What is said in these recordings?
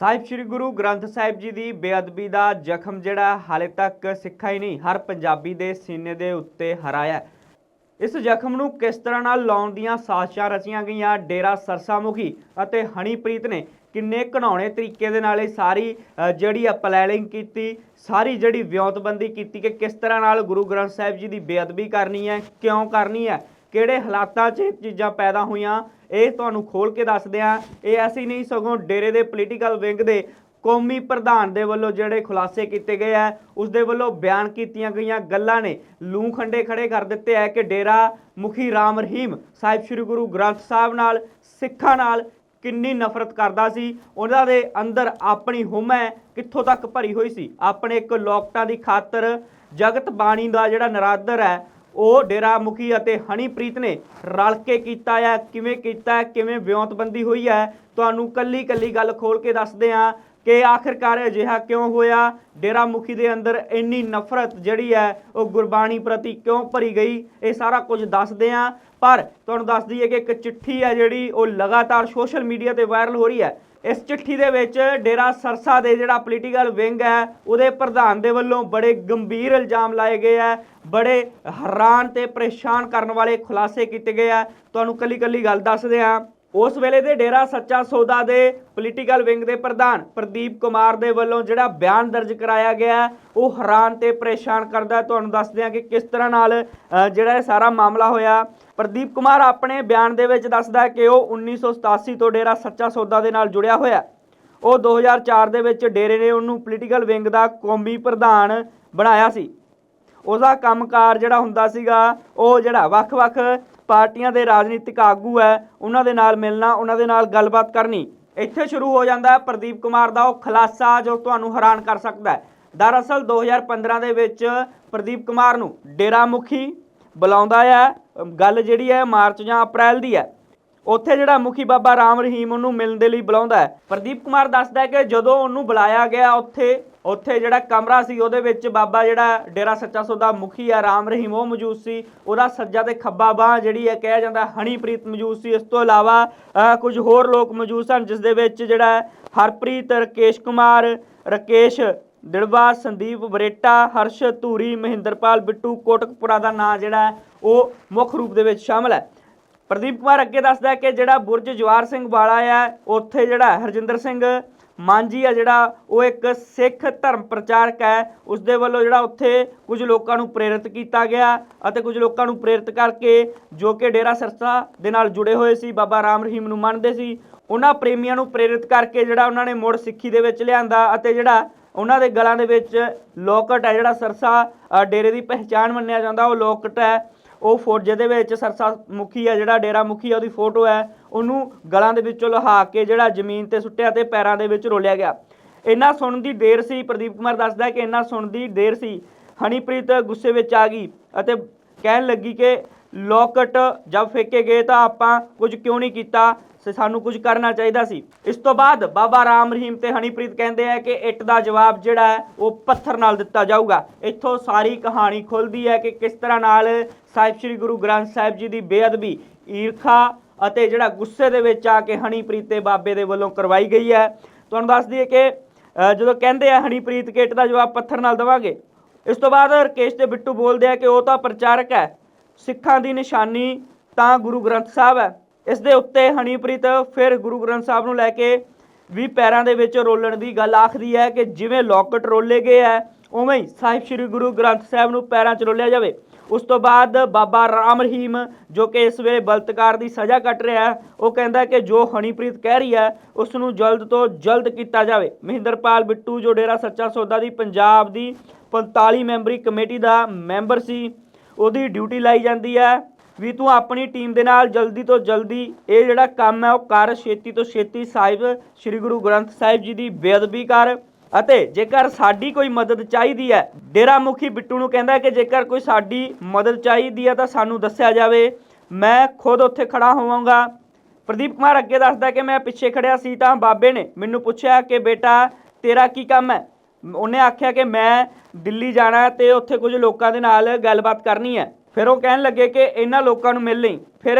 ਸਾਹਿਬ ਸ੍ਰੀ ਗੁਰੂ ਗ੍ਰੰਥ ਸਾਹਿਬ ਜੀ ਦੀ ਬੇਅਦਬੀ ਦਾ ਜ਼ਖਮ ਜਿਹੜਾ ਹਾਲੇ ਤੱਕ ਸਿੱਖਾ ਹੀ ਨਹੀਂ, ਹਰ ਪੰਜਾਬੀ ਦੇ ਸੀਨੇ ਦੇ ਉੱਤੇ ਹਰਾਇਆ ਇਸ ਜ਼ਖਮ ਨੂੰ ਕਿਸ ਤਰ੍ਹਾਂ ਨਾਲ ਲਾਉਣ ਦੀਆਂ ਸਾਜ਼ਿਸ਼ਾਂ ਰਚੀਆਂ ਗਈਆਂ, ਡੇਰਾ ਸਰਸਾਮੁਖੀ ਅਤੇ ਹਨੀਪ੍ਰੀਤ ਨੇ ਕਿੰਨੇ ਘਣਾਉਣੇ ਤਰੀਕੇ ਦੇ ਨਾਲ ਇਹ ਸਾਰੀ ਜਿਹੜੀ ਆ ਪਲੈਨਿੰਗ ਕੀਤੀ, ਸਾਰੀ ਜਿਹੜੀ ਵਿਉਂਤਬੰਦੀ ਕੀਤੀ ਕਿ ਕਿਸ ਤਰ੍ਹਾਂ ਨਾਲ ਗੁਰੂ ਗ੍ਰੰਥ ਸਾਹਿਬ ਜੀ ਦੀ ਬੇਅਦਬੀ ਕਰਨੀ ਹੈ, ਕਿਉਂ ਕਰਨੀ ਹੈ, ਕਿਹੜੇ ਹਾਲਾਤਾਂ 'ਚ ਇਹ ਚੀਜ਼ਾਂ ਪੈਦਾ ਹੋਈਆਂ ਇਹ ਤੁਹਾਨੂੰ ਖੋਲ ਕੇ ਦੱਸਦੇ ਆ ਇਹ ਐਸੀ ਨਹੀਂ, ਸਗੋਂ ਡੇਰੇ ਦੇ ਪੋਲੀਟੀਕਲ ਵਿੰਗ ਦੇ ਕੌਮੀ ਪ੍ਰਧਾਨ ਦੇ ਵੱਲੋਂ ਜਿਹੜੇ ਖੁਲਾਸੇ ਕੀਤੇ ਗਏ ਆ ਉਸ ਦੇ ਵੱਲੋਂ ਬਿਆਨ ਕੀਤੀਆਂ ਗਈਆਂ ਗੱਲਾਂ ਨੇ। ਲੂ ਖੰਡੇ ਖੜੇ ਕਰ ਦਿੱਤੇ ਆ ਕਿ ਡੇਰਾ ਮੁਖੀ ਰਾਮ ਰਹੀਮ ਸਾਹਿਬ ਸ੍ਰੀ ਗੁਰੂ ਗ੍ਰੰਥ ਸਾਹਿਬ ਨਾਲ, ਸਿੱਖਾਂ ਨਾਲ ਕਿੰਨੀ ਨਫ਼ਰਤ ਕਰਦਾ ਸੀ, ਉਹਨਾਂ ਦੇ ਅੰਦਰ ਆਪਣੀ ਹੁਮੈ ਕਿੱਥੋਂ ਤੱਕ ਭਰੀ ਹੋਈ ਸੀ? ਆਪਣੇ ਇੱਕ ਲੋਕਟਾਂ ਦੀ ਖਾਤਰ ਜਗਤ ਬਾਣੀ ਦਾ ਜਿਹੜਾ ਨਰਾਦਰ ਹੈ ਉਹ ਡੇਰਾ ਮੁਖੀ ਅਤੇ ਹਨੀਪ੍ਰੀਤ ਨੇ ਰਲ ਕੇ ਕੀਤਾ ਹੈ। ਕਿਵੇਂ ਕੀਤਾ ਹੈ? ਕਿਵੇਂ ਵਿਉਂਤਬੰਦੀ ਹੋਈ ਹੈ? ਤੁਹਾਨੂੰ ਕੱਲੀ ਕੱਲੀ ਗੱਲ ਖੋਲ ਕੇ ਦੱਸਦੇ ਹਾਂ ਕਿ ਆਖਿਰਕਾਰ ਅਜਿਹਾ ਕਿਉਂ ਹੋਇਆ? ਡੇਰਾ ਮੁਖੀ ਦੇ ਅੰਦਰ ਇੰਨੀ ਨਫ਼ਰਤ ਜਿਹੜੀ ਹੈ, ਉਹ ਗੁਰਬਾਣੀ ਪ੍ਰਤੀ ਕਿਉਂ ਭਰੀ ਗਈ? ਇਹ ਸਾਰਾ ਕੁਝ ਦੱਸਦੇ ਹਾਂ। ਪਰ ਤੁਹਾਨੂੰ ਦੱਸ ਦਈਏ ਕਿ ਇੱਕ ਚਿੱਠੀ ਹੈ ਜਿਹੜੀ ਉਹ ਲਗਾਤਾਰ ਸੋਸ਼ਲ ਮੀਡੀਆ ਤੇ ਵਾਇਰਲ ਹੋ ਰਹੀ ਹੈ। ਇਸ ਚਿੱਠੀ ਦੇ ਵਿੱਚ ਡੇਰਾ ਸਰਸਾ ਦੇ ਜਿਹੜਾ ਪੋਲੀਟੀਕਲ ਵਿੰਗ ਹੈ, ਉਹਦੇ ਪ੍ਰਧਾਨ ਦੇ ਵੱਲੋਂ ਬੜੇ ਗੰਭੀਰ ਇਲਜ਼ਾਮ ਲਾਏ ਗਏ ਹੈ, ਬੜੇ ਹੈਰਾਨ ਤੇ ਪਰੇਸ਼ਾਨ ਕਰਨ ਵਾਲੇ ਖੁਲਾਸੇ ਕੀਤੇ ਗਏ ਆ ਤੁਹਾਨੂੰ ਕੱਲੀ ਕੱਲੀ ਗੱਲ ਦੱਸਦੇ ਹਾਂ। ਉਸ ਵੇਲੇ ਦੇ ਡੇਰਾ ਸੱਚਾ ਸੌਦਾ ਦੇ ਪੋਲੀਟੀਕਲ ਵਿੰਗ ਦੇ ਪ੍ਰਧਾਨ ਪ੍ਰਦੀਪ ਕੁਮਾਰ ਦੇ ਵੱਲੋਂ ਜਿਹੜਾ ਬਿਆਨ ਦਰਜ ਕਰਾਇਆ ਗਿਆ ਉਹ ਹੈਰਾਨ ਤੇ ਪਰੇਸ਼ਾਨ ਕਰਦਾ ਤੁਹਾਨੂੰ ਦੱਸਦੇ ਹਾਂ ਕਿ ਕਿਸ ਤਰ੍ਹਾਂ ਨਾਲ ਜਿਹੜਾ ਇਹ ਸਾਰਾ ਮਾਮਲਾ ਹੋਇਆ। ਪ੍ਰਦੀਪ ਕੁਮਾਰ ਆਪਣੇ ਬਿਆਨ ਦੇ ਵਿੱਚ ਦੱਸਦਾ ਕਿ ਉਹ 1987 ਤੋਂ ਡੇਰਾ ਸੱਚਾ ਸੌਦਾ ਦੇ ਨਾਲ ਜੁੜਿਆ ਹੋਇਆ ਹੈ। ਉਹ 2004 ਦੇ ਵਿੱਚ ਡੇਰੇ ਨੇ ਉਹਨੂੰ ਪੋਲੀਟੀਕਲ ਵਿੰਗ ਦਾ ਕੌਮੀ ਪ੍ਰਧਾਨ ਬਣਾਇਆ ਸੀ। ਉਹਦਾ ਕੰਮਕਾਰ ਜਿਹੜਾ ਹੁੰਦਾ ਸੀਗਾ, ਉਹ ਜਿਹੜਾ ਵੱਖ-ਵੱਖ ਪਾਰਟੀਆਂ ਦੇ ਰਾਜਨੀਤਿਕ ਆਗੂ ਹੈ, ਉਹਨਾਂ ਦੇ ਨਾਲ ਮਿਲਣਾ, ਉਹਨਾਂ ਦੇ ਨਾਲ ਗੱਲਬਾਤ ਕਰਨੀ। ਇੱਥੇ ਸ਼ੁਰੂ ਹੋ ਜਾਂਦਾ ਹੈ, ਪ੍ਰਦੀਪ ਕੁਮਾਰ ਦਾ ਉਹ ਖੁਲਾਸਾ ਜੋ ਤੁਹਾਨੂੰ ਹੈਰਾਨ ਕਰ ਸਕਦਾ ਹੈ। ਦਰਅਸਲ 2015 ਦੇ ਵਿੱਚ ਪ੍ਰਦੀਪ ਕੁਮਾਰ ਨੂੰ ਡੇਰਾ ਮੁਖੀ ਬੁਲਾਉਂਦਾ ਹੈ ਗੱਲ ਜਿਹੜੀ ਹੈ ਮਾਰਚ ਜਾਂ ਅਪ੍ਰੈਲ ਦੀ ਹੈ ਉੱਥੇ ਜਿਹੜਾ ਮੁਖੀ ਬਾਬਾ ਰਾਮ ਰਹੀਮ ਉਹਨੂੰ ਮਿਲਣ ਦੇ ਲਈ ਬੁਲਾਉਂਦਾ ਹੈ। ਪ੍ਰਦੀਪ ਕੁਮਾਰ ਦੱਸਦਾ ਹੈ ਕਿ ਜਦੋਂ ਉਹਨੂੰ ਬੁਲਾਇਆ ਗਿਆ ਉੱਥੇ ਉੱਥੇ ਜਿਹੜਾ ਕਮਰਾ ਸੀ, ਉਹਦੇ ਵਿੱਚ ਬਾਬਾ ਜਿਹੜਾ ਡੇਰਾ ਸੱਚਾ ਸੌਦਾ ਮੁਖੀ ਆ ਰਾਮ ਰਹੀਮ, ਉਹ ਮੌਜੂਦ ਸੀ। ਉਹਦਾ ਸੱਜਾ ਤੇ ਖੱਬਾ ਬਾਹ ਜਿਹੜੀ ਹੈ, ਕਿਹਾ ਜਾਂਦਾ ਹਨੀਪ੍ਰੀਤ ਮੌਜੂਦ ਸੀ। ਇਸ ਤੋਂ ਇਲਾਵਾ ਕੁਝ ਹੋਰ ਲੋਕ ਮੌਜੂਦ ਸਨ, ਜਿਸ ਦੇ ਵਿੱਚ ਜਿਹੜਾ ਹਰਪ੍ਰੀਤ ਰਕੇਸ਼ ਕੁਮਾਰ, ਰਕੇਸ਼ ਦਿੜਵਾ ਸੰਦੀਪ ਬਰੇਟਾ ਹਰਸ਼ ਧੂਰੀ, ਮਹਿੰਦਰਪਾਲ ਬਿੱਟੂ, ਕੋਟਕਪੁਰਾ ਦਾ ਨਾਂ ਜਿਹੜਾ ਹੈ, ਉਹ ਮੁੱਖ ਰੂਪ ਦੇ ਵਿੱਚ ਸ਼ਾਮਲ ਹੈ। ਪ੍ਰਦੀਪ ਕੁਮਾਰ ਅੱਗੇ ਦੱਸਦਾ ਕਿ ਜਿਹੜਾ ਬੁਰਜ ਜਵਾਰ ਸਿੰਘ ਵਾਲਾ ਆ, ਉੱਥੇ ਜਿਹੜਾ ਹਰਜਿੰਦਰ ਸਿੰਘ ਮਾਂਜੀ ਆ ਜਿਹੜਾ, ਉਹ ਇੱਕ ਸਿੱਖ ਧਰਮ ਪ੍ਰਚਾਰਕ ਹੈ। ਉਸ ਦੇ ਵੱਲੋਂ ਜਿਹੜਾ ਉੱਥੇ ਕੁਝ ਲੋਕਾਂ ਨੂੰ ਪ੍ਰੇਰਿਤ ਕੀਤਾ ਗਿਆ ਅਤੇ ਕੁਝ ਲੋਕਾਂ ਨੂੰ ਪ੍ਰੇਰਿਤ ਕਰਕੇ ਜੋ ਕਿ ਡੇਰਾ ਸਰਸਾ ਦੇ ਨਾਲ ਜੁੜੇ ਹੋਏ ਸੀ, ਬਾਬਾ ਰਾਮ ਰਹੀਮ ਨੂੰ ਮੰਨਦੇ ਸੀ। ਉਹਨਾਂ ਪ੍ਰੇਮੀਆਂ ਨੂੰ ਪ੍ਰੇਰਿਤ ਕਰਕੇ ਜਿਹੜਾ ਉਹਨਾਂ ਨੇ ਮੁੜ ਸਿੱਖੀ ਦੇ ਵਿੱਚ ਲਿਆਂਦਾ ਅਤੇ ਜਿਹੜਾ ਉਹਨਾਂ ਦੇ ਗਲਾਂ ਦੇ ਵਿੱਚ ਲੋਕਟ ਹੈ, ਜਿਹੜਾ ਸਰਸਾ ਡੇਰੇ ਦੀ ਪਹਿਚਾਣ ਮੰਨਿਆ ਜਾਂਦਾ, ਉਹ ਲੋਕਟ ਹੈ। ਉਹ ਫੋਟ ਜਿਹਦੇ ਵਿੱਚ ਸਰਸਾ ਮੁਖੀ ਹੈ, ਜਿਹੜਾ ਡੇਰਾ ਮੁਖੀ ਹੈ, ਉਹਦੀ ਫੋਟੋ ਹੈ। ਉਹਨੂੰ ਗਲਾਂ ਦੇ ਵਿੱਚੋਂ ਲਹਾ ਕੇ ਜਿਹੜਾ ਜ਼ਮੀਨ ਤੇ ਸੁੱਟਿਆ ਤੇ ਪੈਰਾਂ ਦੇ ਵਿੱਚ ਰੋਲਿਆ ਗਿਆ। ਇੰਨਾ ਸੁਣਨ ਦੀ ਦੇਰ ਸੀ, ਪ੍ਰਦੀਪ ਕੁਮਾਰ ਦੱਸਦਾ ਕਿ ਇੰਨਾ ਸੁਣਨ ਦੀ ਦੇਰ ਸੀ। ਹਨੀਪ੍ਰੀਤ ਗੁੱਸੇ ਵਿੱਚ ਆ ਗਈ ਅਤੇ ਕਹਿਣ ਲੱਗੀ ਕਿ ਲੋਕਟ ਜਦ ਫੇਕੇ ਗਏ ਤਾਂ ਆਪਾਂ ਕੁਝ ਕਿਉਂ ਨਹੀਂ ਕੀਤਾ? ਸ- ਸਾਨੂੰ ਕੁਝ ਕਰਨਾ ਚਾਹੀਦਾ ਸੀ। ਇਸ ਤੋਂ ਬਾਅਦ ਬਾਬਾ ਰਾਮ ਰਹੀਮ ਤੇ ਹਨੀਪ੍ਰੀਤ ਕਹਿੰਦੇ ਆ ਕਿ ਇੱਟ ਦਾ ਜਵਾਬ ਜਿਹੜਾ ਹੈ, ਉਹ ਪੱਥਰ ਨਾਲ ਦਿੱਤਾ ਜਾਊਗਾ। ਇੱਥੋਂ ਸਾਰੀ ਕਹਾਣੀ ਖੁੱਲਦੀ ਹੈ ਕਿ ਕਿਸ ਤਰ੍ਹਾਂ ਨਾਲ ਸਾਹਿਬ ਸ੍ਰੀ ਗੁਰੂ ਗ੍ਰੰਥ ਸਾਹਿਬ ਜੀ ਦੀ ਬੇਅਦਬੀ, ਈਰਖਾ ਅਤੇ ਜਿਹੜਾ ਗੁੱਸੇ ਦੇ ਵਿੱਚ ਆ ਕੇ ਹਨੀਪ੍ਰੀਤ ਤੇ ਬਾਬੇ ਦੇ ਵੱਲੋਂ ਕਰਵਾਈ ਗਈ ਹੈ। ਤੁਹਾਨੂੰ ਦੱਸ ਦਈਏ ਕਿ ਜਦੋਂ ਕਹਿੰਦੇ ਆ ਹਨੀਪ੍ਰੀਤ ਕਿ ਇੱਟ ਦਾ ਜਵਾਬ ਪੱਥਰ ਨਾਲ ਦੇਵਾਂਗੇ, ਇਸ ਤੋਂ ਬਾਅਦ ਰਕੇਸ਼ ਤੇ ਬਿੱਟੂ ਬੋਲਦੇ ਆ ਕਿ ਉਹ ਤਾਂ ਪ੍ਰਚਾਰਕ ਹੈ। ਸਿੱਖਾਂ ਦੀ ਨਿਸ਼ਾਨੀ ਤਾਂ ਗੁਰੂ ਗ੍ਰੰਥ ਸਾਹਿਬ ਹੈ। ਇਸ ਦੇ ਉੱਤੇ ਹਨੀਪ੍ਰੀਤ ਫਿਰ ਗੁਰੂ ਗ੍ਰੰਥ ਸਾਹਿਬ ਨੂੰ ਲੈ ਕੇ ਵੀ ਪੈਰਾਂ ਦੇ ਵਿੱਚ ਰੋਲਣ ਦੀ ਗੱਲ ਆਖਦੀ ਹੈ ਕਿ ਜਿਵੇਂ ਲੋਕਟ ਰੋਲੇ ਗਏ ਹੈ, ਉਵੇਂ ਹੀ ਸਾਹਿਬ ਸ੍ਰੀ ਗੁਰੂ ਗ੍ਰੰਥ ਸਾਹਿਬ ਨੂੰ ਪੈਰਾਂ 'ਚ ਰੋਲਿਆ ਜਾਵੇ। ਉਸ ਤੋਂ ਬਾਅਦ ਬਾਬਾ ਰਾਮ ਰਹੀਮ ਜੋ ਕਿ ਇਸ ਵੇਲੇ ਬਲਤਕਾਰ ਦੀ ਸਜ਼ਾ ਕੱਟ ਰਿਹਾ ਹੈ, ਉਹ ਕਹਿੰਦਾ ਕਿ ਜੋ ਹਨੀਪ੍ਰੀਤ ਕਹਿ ਰਹੀ ਹੈ, ਉਸ ਨੂੰ ਜਲਦ ਤੋਂ ਜਲਦ ਕੀਤਾ ਜਾਵੇ। ਮਹਿੰਦਰਪਾਲ ਬਿੱਟੂ ਜੋ ਡੇਰਾ ਸੱਚਾ ਸੌਦਾ ਦੀ ਪੰਜਾਬ ਦੀ 45 ਮੈਂਬਰੀ ਕਮੇਟੀ ਦਾ ਮੈਂਬਰ ਸੀ, ਉਹਦੀ ਡਿਊਟੀ ਲਾਈ ਜਾਂਦੀ ਹੈ। ਵੀ ਤੂੰ ਆਪਣੀ ਟੀਮ ਦੇ ਨਾਲ ਜਲਦੀ ਤੋਂ ਜਲਦੀ ਇਹ ਜਿਹੜਾ ਕੰਮ ਹੈ ਉਹ ਕਰ, ਛੇਤੀ ਤੋਂ ਛੇਤੀ ਸਾਹਿਬ, ਸ੍ਰੀ ਗੁਰੂ ਗ੍ਰੰਥ ਸਾਹਿਬ ਜੀ ਦੀ ਬੇਅਦਬੀ ਕਰ ਅਤੇ ਜੇਕਰ ਸਾਡੀ ਕੋਈ ਮਦਦ ਚਾਹੀਦੀ ਹੈ ਡੇਰਾ ਮੁਖੀ ਬਿੱਟੂ ਨੂੰ ਕਹਿੰਦਾ ਕਿ ਜੇਕਰ ਕੋਈ ਸਾਡੀ ਮਦਦ ਚਾਹੀਦੀ ਹੈ ਤਾਂ ਸਾਨੂੰ ਦੱਸਿਆ ਜਾਵੇ। ਮੈਂ ਖੁਦ ਉੱਥੇ ਖੜਾ ਹੋਵਾਂਗਾ। ਪ੍ਰਦੀਪ ਕੁਮਾਰ ਅੱਗੇ ਦੱਸਦਾ ਕਿ ਮੈਂ ਪਿੱਛੇ ਖੜਿਆ ਸੀ ਤਾਂ ਬਾਬੇ ਨੇ ਮੈਨੂੰ ਪੁੱਛਿਆ ਕਿ ਬੇਟਾ, ਤੇਰਾ ਕੀ ਕੰਮ ਹੈ? ਉਹਨੇ ਆਖਿਆ ਕਿ ਮੈਂ ਦਿੱਲੀ ਜਾਣਾ ਹੈ ਤੇ ਉੱਥੇ ਕੁਝ ਲੋਕਾਂ ਦੇ ਨਾਲ ਗੱਲਬਾਤ ਕਰਨੀ ਹੈ। ਫਿਰ ਉਹ ਕਹਿਣ ਲੱਗੇ ਕਿ ਇਹਨਾਂ ਲੋਕਾਂ ਨੂੰ ਮਿਲ ਲਈ ਫਿਰ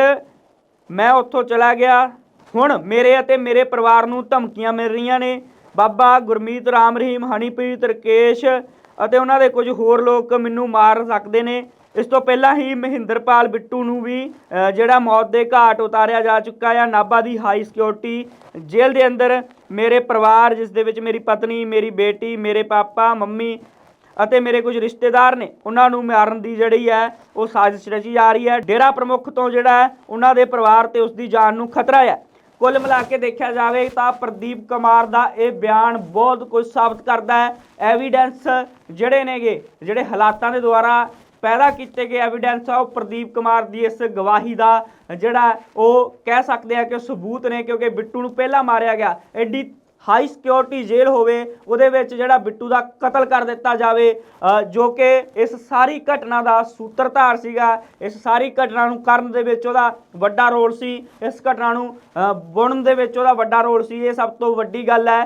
ਮੈਂ ਉੱਥੋਂ ਚਲਾ ਗਿਆ। ਹੁਣ ਮੇਰੇ ਅਤੇ ਮੇਰੇ ਪਰਿਵਾਰ ਨੂੰ ਧਮਕੀਆਂ ਮਿਲ ਰਹੀਆਂ ਨੇ। ਬਾਬਾ ਗੁਰਮੀਤ ਰਾਮ ਰਹੀਮ, ਹਨੀਪ੍ਰੀਤ ਰਕੇਸ਼ ਅਤੇ ਉਹਨਾਂ ਦੇ ਕੁਝ ਹੋਰ ਲੋਕ ਮੈਨੂੰ ਮਾਰ ਸਕਦੇ ਨੇ। ਇਸ ਤੋਂ ਪਹਿਲਾਂ ਹੀ ਮਹਿੰਦਰਪਾਲ ਬਿੱਟੂ ਨੂੰ ਵੀ ਜਿਹੜਾ ਮੌਤ ਦੇ ਘਾਟ ਉਤਾਰਿਆ ਜਾ ਚੁੱਕਾ ਹੈ ਨਾਭਾ ਦੀ ਹਾਈ ਸਿਕਿਉਰਿਟੀ ਜੇਲ੍ਹ ਦੇ ਅੰਦਰ ਮੇਰੇ ਪਰਿਵਾਰ, ਜਿਸ ਦੇ ਵਿੱਚ ਮੇਰੀ ਪਤਨੀ, ਮੇਰੀ ਬੇਟੀ, ਮੇਰੇ ਪਾਪਾ, ਮੰਮੀ ਅਤੇ ਮੇਰੇ ਕੁਝ ਰਿਸ਼ਤੇਦਾਰ ਨੇ, ਉਹਨਾਂ ਨੂੰ ਮਾਰਨ ਦੀ ਜਿਹੜੀ ਹੈ, ਉਹ ਸਾਜ਼ਿਸ਼ ਰਚੀ ਜਾ ਰਹੀ ਹੈ। ਡੇਰਾ ਪ੍ਰਮੁੱਖ ਤੋਂ ਜਿਹੜਾ ਹੈ, ਉਹਨਾਂ ਦੇ ਪਰਿਵਾਰ ਤੇ ਉਸ ਦੀ ਜਾਨ ਨੂੰ ਖਤਰਾ ਹੈ। ਕੁੱਲ ਮਿਲਾ ਕੇ ਦੇਖਿਆ ਜਾਵੇ ਤਾਂ ਪ੍ਰਦੀਪ ਕੁਮਾਰ ਦਾ ਇਹ ਬਿਆਨ ਬਹੁਤ ਕੁਝ ਸਾਬਤ ਕਰਦਾ ਹੈ। ਐਵੀਡੈਂਸ ਜਿਹੜੇ ਨੇਗੇ, ਜਿਹੜੇ ਹਾਲਾਤਾਂ ਦੇ ਦੁਆਰਾ ਪੈਦਾ ਕੀਤੇ ਗਏ ਐਵੀਡੈਂਸ ਆ, ਉਹ ਪ੍ਰਦੀਪ ਕੁਮਾਰ ਦੀ ਇਸ ਗਵਾਹੀ ਦਾ ਜਿਹੜਾ ਉਹ ਕਹਿ ਸਕਦੇ ਆ ਕਿ ਸਬੂਤ ਨੇ, ਕਿਉਂਕਿ ਬਿੱਟੂ ਨੂੰ ਪਹਿਲਾਂ ਮਾਰਿਆ ਗਿਆ। ਐਡੀ ਹਾਈ ਸਿਕਿਉਰਿਟੀ ਜੇਲ੍ਹ ਹੋਵੇ ਉਹਦੇ ਵਿੱਚ ਜਿਹੜਾ ਬਿੱਟੂ ਦਾ ਕਤਲ ਕਰ ਦਿੱਤਾ ਜਾਵੇ ਜੋ ਕਿ ਇਸ ਸਾਰੀ ਘਟਨਾ ਦਾ ਸੂਤਰਧਾਰ ਸੀਗਾ ਇਸ ਸਾਰੀ ਘਟਨਾ ਨੂੰ ਕਰਨ ਦੇ ਵਿੱਚ ਉਹਦਾ ਵੱਡਾ ਰੋਲ ਸੀ ਇਸ ਘਟਨਾ ਨੂੰ ਬੁਣਨ ਦੇ ਵਿੱਚ ਉਹਦਾ ਵੱਡਾ ਰੋਲ ਸੀ। ਇਹ ਸਭ ਤੋਂ ਵੱਡੀ ਗੱਲ ਹੈ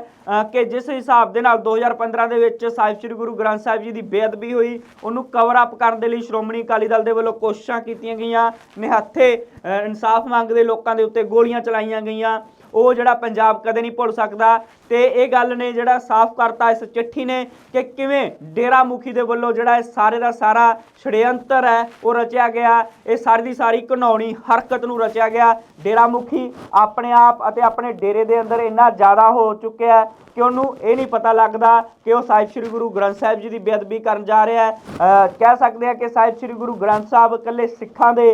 ਕਿ ਜਿਸ ਹਿਸਾਬ ਦੇ ਨਾਲ 2015 ਦੇ ਵਿੱਚ ਸਾਹਿਬ ਸ੍ਰੀ ਗੁਰੂ ਗ੍ਰੰਥ ਸਾਹਿਬ ਜੀ ਦੀ ਬੇਅਦਬੀ ਹੋਈ ਉਹਨੂੰ ਕਵਰ ਅਪ ਕਰਨ ਦੇ ਲਈ ਸ਼੍ਰੋਮਣੀ ਅਕਾਲੀ ਦਲ ਦੇ ਵੱਲੋਂ ਕੋਸ਼ਿਸ਼ਾਂ ਕੀਤੀਆਂ ਗਈਆਂ। ਨਿਹੱਥੇ ਅ, ਇਨਸਾਫ ਮੰਗਦੇ ਲੋਕਾਂ ਦੇ ਉੱਤੇ ਗੋਲੀਆਂ ਚਲਾਈਆਂ ਗਈਆਂ। ਉਹ ਜਿਹੜਾ ਪੰਜਾਬ ਕਦੇ ਨਹੀਂ ਭੁੱਲ ਸਕਦਾ। ਤੇ ਇਹ ਗੱਲ ਨੇ ਜਿਹੜਾ ਸਾਫ਼ ਕਰਤਾ ਇਸ ਚਿੱਠੀ ਨੇ ਕਿ ਕਿਵੇਂ ਡੇਰਾ ਮੁਖੀ ਦੇ ਵੱਲੋਂ ਜਿਹੜਾ ਇਹ ਸਾਰੇ ਦਾ ਸਾਰਾ ਛੜਯੰਤਰ ਹੈ, ਉਹ ਰਚਿਆ ਗਿਆ। ਇਹ ਸਾਰੀ ਦੀ ਸਾਰੀ ਘਨੌਣੀ ਹਰਕਤ ਨੂੰ ਰਚਿਆ ਗਿਆ। ਡੇਰਾ ਮੁਖੀ ਆਪਣੇ ਆਪ ਅਤੇ ਆਪਣੇ ਡੇਰੇ ਦੇ ਅੰਦਰ ਇੰਨਾ ਜ਼ਿਆਦਾ ਹੋ ਚੁੱਕਿਆ ਕਿ ਉਹਨੂੰ ਇਹ ਨਹੀਂ ਪਤਾ ਲੱਗਦਾ ਕਿ ਉਹ ਸਾਹਿਬ ਸ੍ਰੀ ਗੁਰੂ ਗ੍ਰੰਥ ਸਾਹਿਬ ਜੀ ਦੀ ਬੇਅਦਬੀ ਕਰਨ ਜਾ ਰਿਹਾ ਹੈ। ਕਹਿ ਸਕਦੇ ਆ ਕਿ ਸਾਹਿਬ ਸ੍ਰੀ ਗੁਰੂ ਗ੍ਰੰਥ ਸਾਹਿਬ ਇਕੱਲੇ ਸਿੱਖਾਂ ਦੇ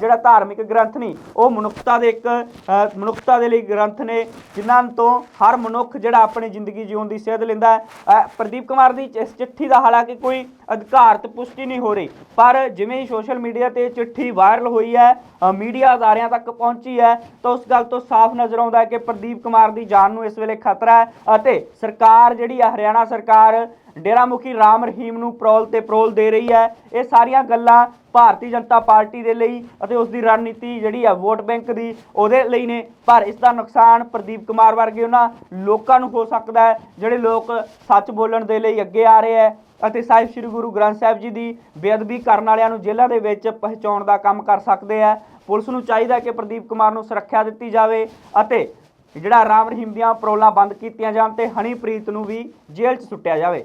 ਜਿਹੜਾ ਧਾਰਮਿਕ ਗ੍ਰੰਥ ਨਹੀਂ, ਉਹ ਮਨੁੱਖਤਾ ਦੇ ਇੱਕ ਮਨੁੱਖਤਾ ਦੇ ਲਈ ਗ੍ਰੰਥ ਨੇ, ਜਿਨ੍ਹਾਂ ਤੋਂ ਹਰ ਮਨੁੱਖ ਜਿਹੜਾ ਆਪਣੀ ਜ਼ਿੰਦਗੀ ਜਿਉਣ ਦੀ ਸੇਧ ਲੈਂਦਾ ਹੈ। ਪ੍ਰਦੀਪ ਕੁਮਾਰ ਦੀ ਇਸ ਚਿੱਠੀ ਦਾ ਹਾਲਾਂਕਿ ਕੋਈ ਅਧਿਕਾਰਤ ਪੁਸ਼ਟੀ ਨਹੀਂ ਹੋ ਰਹੀ, ਪਰ ਜਿਵੇਂ ਹੀ ਸੋਸ਼ਲ ਮੀਡੀਆ ਤੇ ਚਿੱਠੀ ਵਾਇਰਲ ਹੋਈ ਹੈ ਮੀਡੀਆ ਅਦਾਰਿਆਂ ਤੱਕ ਪਹੁੰਚੀ ਹੈ, ਤਾਂ ਉਸ ਗੱਲ ਤੋਂ ਸਾਫ਼ ਨਜ਼ਰ ਆਉਂਦਾ ਹੈ ਕਿ ਪ੍ਰਦੀਪ ਕੁਮਾਰ ਦੀ ਜਾਨ ਨੂੰ ਇਸ ਵੇਲੇ ਖਤਰਾ ਹੈ ਅਤੇ ਸਰਕਾਰ ਜਿਹੜੀ ਹੈ ਹਰਿਆਣਾ ਸਰਕਾਰ ਡੇਰਾ ਮੁਖੀ ਰਾਮ ਰਹੀਮ ਨੂੰ ਪ੍ਰੋਲ ਤੇ ਪ੍ਰੋਲ ਦੇ ਰਹੀ ਹੈ। ਇਹ ਸਾਰੀਆਂ ਗੱਲਾਂ ਭਾਰਤੀ ਜਨਤਾ ਪਾਰਟੀ ਦੇ ਲਈ ਅਤੇ ਉਸ ਦੀ ਰਣਨੀਤੀ ਜਿਹੜੀ ਹੈ ਵੋਟ ਬੈਂਕ ਦੀ, ਉਹਦੇ ਲਈ ਨੇ। ਪਰ ਇਸ ਦਾ ਨੁਕਸਾਨ ਪ੍ਰਦੀਪ ਕੁਮਾਰ ਵਰਗੇ ਉਹਨਾਂ ਲੋਕਾਂ ਨੂੰ ਹੋ ਸਕਦਾ ਹੈ, ਜਿਹੜੇ ਲੋਕ ਸੱਚ ਬੋਲਣ ਦੇ ਲਈ ਅੱਗੇ ਆ ਰਹੇ ਹੈ। ਅਤੇ ਸਾਹਿਬ ਸ੍ਰੀ ਗੁਰੂ ਗ੍ਰੰਥ ਸਾਹਿਬ ਜੀ ਦੀ ਬੇਅਦਬੀ ਕਰਨ ਵਾਲਿਆਂ ਨੂੰ ਜੇਲ੍ਹਾਂ ਦੇ ਵਿੱਚ ਪਹੁੰਚਾਉਣ ਦਾ ਕੰਮ ਕਰ ਸਕਦੇ ਆ ਪੁਲਿਸ ਨੂੰ ਚਾਹੀਦਾ ਕਿ ਪ੍ਰਦੀਪ ਕੁਮਾਰ ਨੂੰ ਸੁਰੱਖਿਆ ਦਿੱਤੀ ਜਾਵੇ ਅਤੇ ਜਿਹੜਾ ਰਾਮ ਰਹੀਮ ਦੀਆਂ ਪਰੋਲਾਂ ਬੰਦ ਕੀਤੀਆਂ ਜਾਣ ਤੇ ਹਨੀਪ੍ਰੀਤ ਨੂੰ ਵੀ ਜੇਲ੍ਹ 'ਚ ਸੁੱਟਿਆ ਜਾਵੇ।